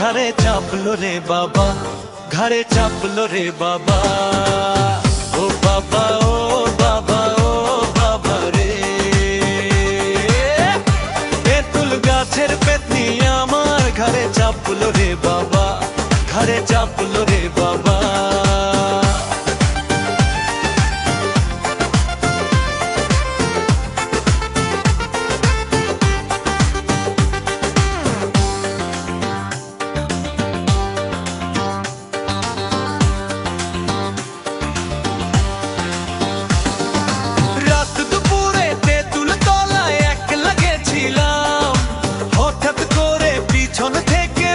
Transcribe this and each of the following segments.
ঘরে চাপলো রে বাবা ঘরে চাপলো রে বাবা। ও বাবা ও বাবা ও বাবা রে। তেঁতুল গাছের পেতনি আমার ঘরে চাপলো রে বাবা ঘরে চাপলো রে বাবা।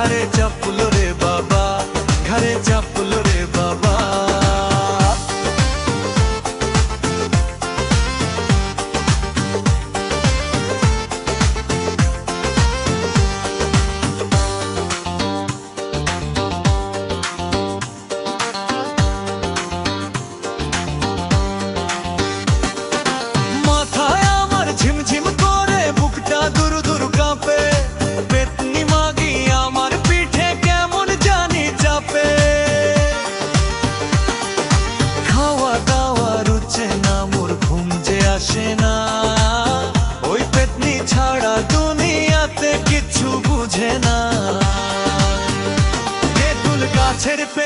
আমার ঘরে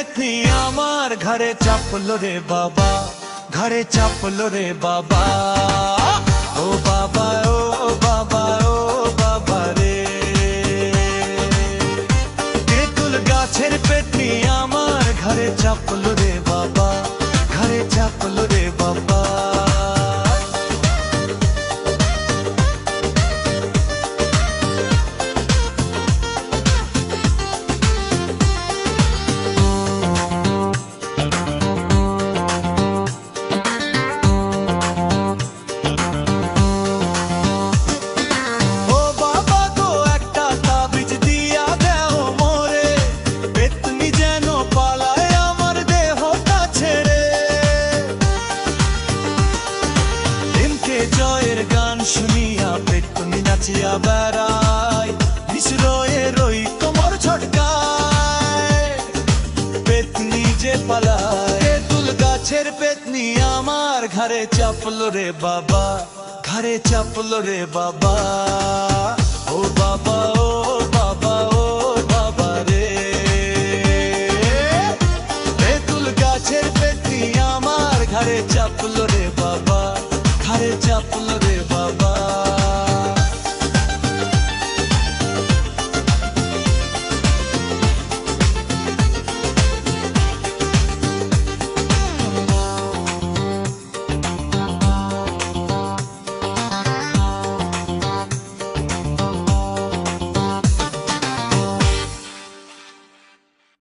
পেতনি আমার ঘরে চাপলো রে বাবা, ঘরে চাপলো রে বাবা। ও বাবা ও বাবা ও বাবা রে। তেঁতুল গাছের পেতনি আমার ঘরে চাপলো রে বাবা, ঘরে চাপলো রে শুনিয়া পেতনি নাচিয়া বেড়ায় মিশ্রয়ে রই তোমার ছটকায়। পেতনি যে পালায় তেঁতুল গাছের পেতনি আমার ঘরে চাপল রে বাবা ঘরে চাপল রে বাবা। ও বাবা